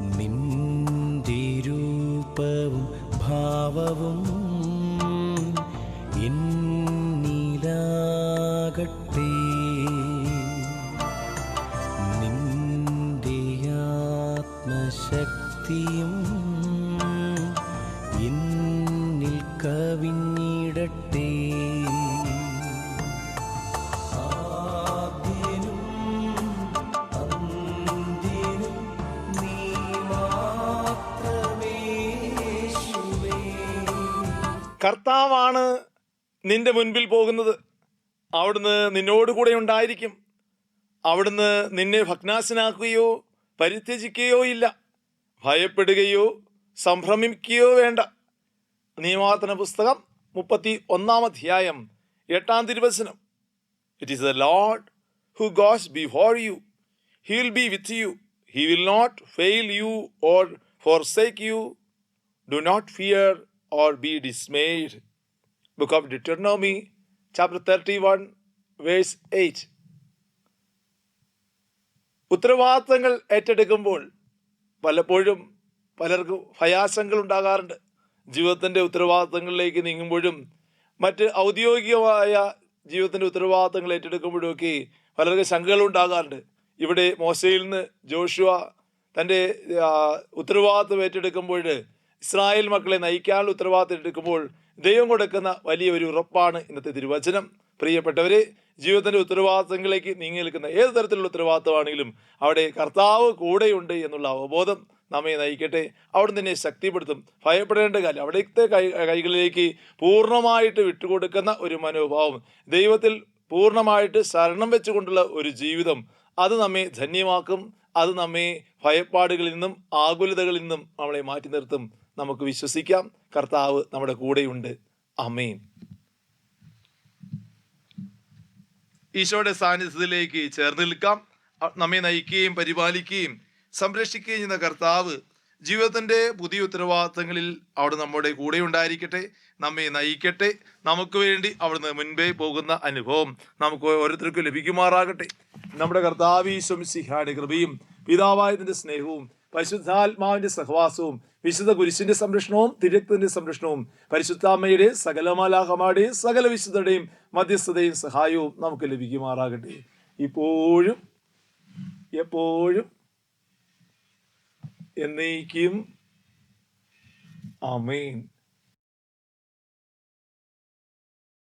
നിന്റെ രൂപവും ഭാവവും എന്നിലാകട്ടെ. നിന്ദിയാത്മശക്തിയും എന്നിൽ കവിഞ്ഞിടട്ടെ കർത്താവാണ് നിന്റെ മുൻപിൽ പോകുന്നത്. അവിടുന്ന് നിന്നോട് കൂടെ ഉണ്ടായിരിക്കും. അവിടുന്ന് നിന്നെ ഭഗ്നാശനാക്കുകയോ പരിത്യജിക്കുകയോ ഇല്ല. ഭയപ്പെടുകയോ സംഭ്രമിക്കുകയോ വേണ്ട. നിയമാവർത്തന പുസ്തകം മുപ്പത്തി ഒന്നാം അധ്യായം എട്ടാം തിരുവചനം. It is the Lord who goes before you he will be with you he will not fail you or forsake you do not fear or be dismayed. book of Deuteronomy, chapter 31, verse 8. ഉത്തരവാദിത്തങ്ങൾ ഏറ്റെടുക്കുമ്പോൾ പലപ്പോഴും പലർക്കും ഭയാശങ്കൾ ഉണ്ടാകാറുണ്ട് ജീവിതത്തിന്റെ ഉത്തരവാദിത്തങ്ങളിലേക്ക് നീങ്ങുമ്പോഴും മറ്റ് ഔദ്യോഗികമായ ജീവിതത്തിന്റെ ഉത്തരവാദിത്തങ്ങൾ ഏറ്റെടുക്കുമ്പോഴൊക്കെ പലർക്കും ശങ്കകൾ ഉണ്ടാകാറുണ്ട് ഇവിടെ മോശയിൽ നിന്ന് ജോഷുവ തന്റെ ഉത്തരവാദിത്തം ഏറ്റെടുക്കുമ്പോൾ ഇസ്രായേൽ മക്കളെ നയിക്കാനുള്ള ഉത്തരവാദിത്തം എടുക്കുമ്പോൾ ദൈവം കൊടുക്കുന്ന വലിയ ഒരു ഉറപ്പാണ് ഇന്നത്തെ തിരുവചനം. പ്രിയപ്പെട്ടവരെ ജീവിതത്തിന്റെ ഉത്തരവാദിത്തങ്ങളിലേക്ക് നീങ്ങി നിൽക്കുന്ന ഏത് തരത്തിലുള്ള ഉത്തരവാദിത്തമാണെങ്കിലും അവിടെ കർത്താവ് കൂടെയുണ്ട് എന്നുള്ള അവബോധം നമ്മെ നയിക്കട്ടെ. അവിടെ നിന്നെ ശക്തിപ്പെടുത്തും. ഭയപ്പെടേണ്ട കാര്യം അവിടുത്തെ കൈ കൈകളിലേക്ക് പൂർണമായിട്ട് വിട്ടുകൊടുക്കുന്ന ഒരു മനോഭാവം ദൈവത്തിൽ പൂർണമായിട്ട് ശരണം വെച്ചുകൊണ്ടുള്ള ഒരു ജീവിതം അത് നമ്മെ ധന്യമാക്കും. അത് നമ്മെ ഭയപ്പാടുകളിൽ നിന്നും ആകുലതകളിൽ നിന്നും നമ്മളെ മാറ്റി നിർത്തും. നമുക്ക് വിശ്വസിക്കാം. കർത്താവ് നമ്മുടെ കൂടെയുണ്ട്. അമീൻ ഈശോയുടെ സാന്നിധ്യത്തിലേക്ക് ചേർന്ന് നിൽക്കാം. നമ്മെ നയിക്കുകയും പരിപാലിക്കുകയും സംരക്ഷിക്കുകയും ചെയ്യുന്ന കർത്താവ് ജീവിതത്തിന്റെ പുതിയ ഉത്തരവാദിത്തങ്ങളിൽ അവിടെ നമ്മുടെ കൂടെ ഉണ്ടായിരിക്കട്ടെ. നമ്മെ നയിക്കട്ടെ. നമുക്ക് വേണ്ടി അവിടുന്ന് മുൻപേ പോകുന്ന അനുഭവം നമുക്ക് ഓരോരുത്തർക്കും ലഭിക്കുമാറാകട്ടെ. നമ്മുടെ കർത്താവീശ്വം സിഹാടി കൃപയും പിതാവായതിന്റെ സ്നേഹവും പരിശുദ്ധാത്മാവിന്റെ സഹവാസവും വിശുദ്ധ കുരിശിന്റെ സംരക്ഷണവും തിരക്തന്റെ സംരക്ഷണവും പരിശുദ്ധാമ്മയുടെ സകലമാലാഹമാരുടെയും സകല വിശുദ്ധരുടെയും മധ്യസ്ഥതയും സഹായവും നമുക്ക് ലഭിക്കുമാറാകട്ടെ. ഇപ്പോഴും എപ്പോഴും എന്നേക്കും. ആമേൻ.